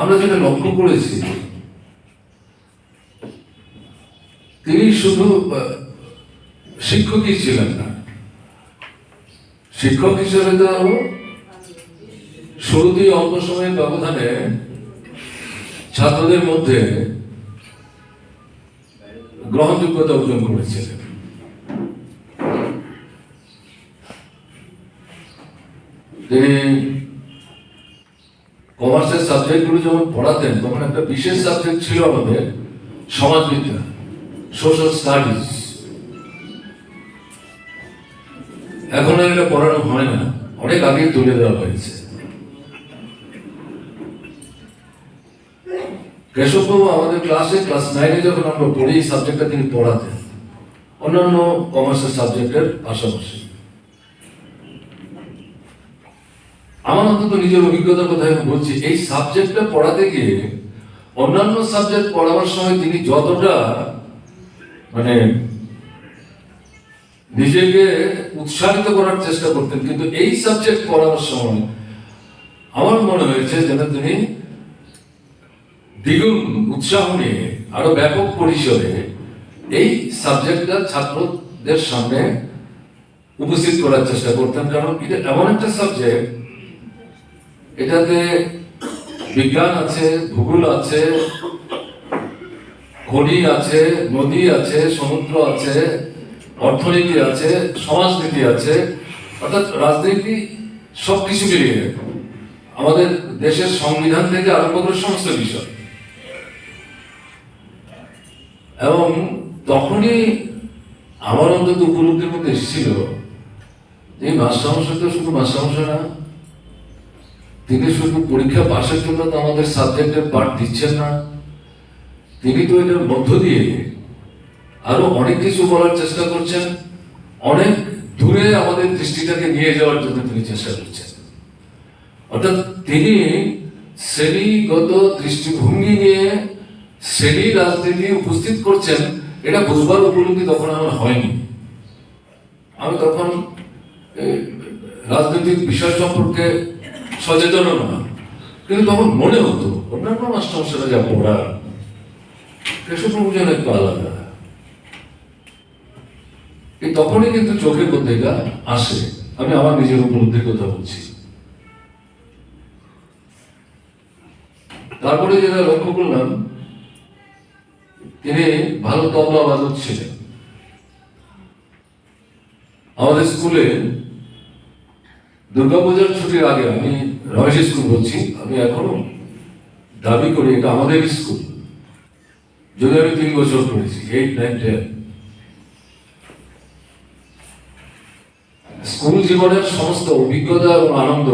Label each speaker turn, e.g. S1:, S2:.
S1: আমরা যেটা লক্ষ্য করেছি, তিনি শুধু শিক্ষকই ছিলেন না। শিক্ষক হিসেবে তো শুরুতেই অল্প সময়ের ব্যবধানে ছাত্রদের মধ্যে গ্রহণযোগ্যতা অর্জন করেছিলেন। তিনি কমার্সের সাবজেক্টগুলো যখন পড়াতেন, তখন একটা বিশেষ সাবজেক্ট ছিল আমাদের সমাজবিদ্যা সোশ্যাল স্টাডিজ এখন এটা পড়ানো হয় না, অনেক আগে তুলে দেওয়া হয়েছে। কেশববাবু আমাদের ক্লাসে ক্লাস নাইনে যখন আমরা পড়ি, এই সাবজেক্টটা তিনি পড়াতেন, অন্যান্য কমার্সের সাবজেক্টের পাশাপাশি। আমার অন্তত নিজের অভিজ্ঞতার কথা আমি বলছি, এই সাবজেক্টটা পড়াতে গিয়ে অন্যান্য সাবজেক্ট পড়াবার সময় তিনি যতটা মানে নিজেকে উৎসাহিত করার চেষ্টা করতেন, কিন্তু এই সাবজেক্ট পড়ানোর সময় আমার মনে হয়েছে যেন তিনি দ্বিগুণ উৎসাহ নিয়ে আরও ব্যাপক পরিসরে এই সাবজেক্টটা ছাত্রদের সামনে উপস্থিত করার চেষ্টা করতেন, কারণ এটা এমন একটা সাবজেক্ট এটাতে বিজ্ঞান আছে, ভূগোল আছে, খনি আছে, নদী আছে, সমুদ্র আছে, অর্থনীতি আছে, সমাজনীতি আছে, অর্থাৎ রাজনীতি সবকিছু মিলিয়ে আমাদের দেশের সংবিধান থেকে আরম্ভ করে সমস্ত বিষয়। এবং তখনই আমার অন্তত উপলব্ধির মধ্যে এসেছিল এই মাস্টারমশাই তো শুধু মাস্টারমশাই না তিনি শুধু পরীক্ষা পাশের জন্য তো আমাদের সাবজেক্টের পাঠ দিচ্ছেন না। তিনি তো এটার মধ্য দিয়ে আরও অনেক কিছু বলার চেষ্টা করছেন। অনেক দূরে আমাদের দৃষ্টিটাকে নিয়ে যাওয়ার জন্য তিনি চেষ্টা করছেন। অর্থাৎ তিনি শ্রেণীগত দৃষ্টিভঙ্গি নিয়ে শ্রেণি রাজনীতি উপস্থিত করছেন, এটা বুঝবার উপলব্ধি তখন আমার হয়নি। আমি তখন রাজনৈতিক বিষয় সম্পর্কে সচেতন না কিন্তু তখন মনে হতো, অন্যান্য মাস্টারমশাইরা যা পড়া কেশববাবু যেন একটু আলাদা। তখনই কিন্তু চোখে এটা আসে। আমি আমার নিজের উপলব্ধির কথা বলছি। তারপরে যেটা লক্ষ্য করলাম, তিনি ভালো তবলা বাদক ছিলেন আমাদের স্কুলে দুর্গাপূজার ছুটির আগে আমি রমেশ স্কুল বলছি, আমি এখনও দাবি করি, এটা আমাদের স্কুল। যদি আমি তিন বছর পড়েছি এইট নাইন টেন স্কুল জীবনের সমস্ত অভিজ্ঞতা এবং আনন্দ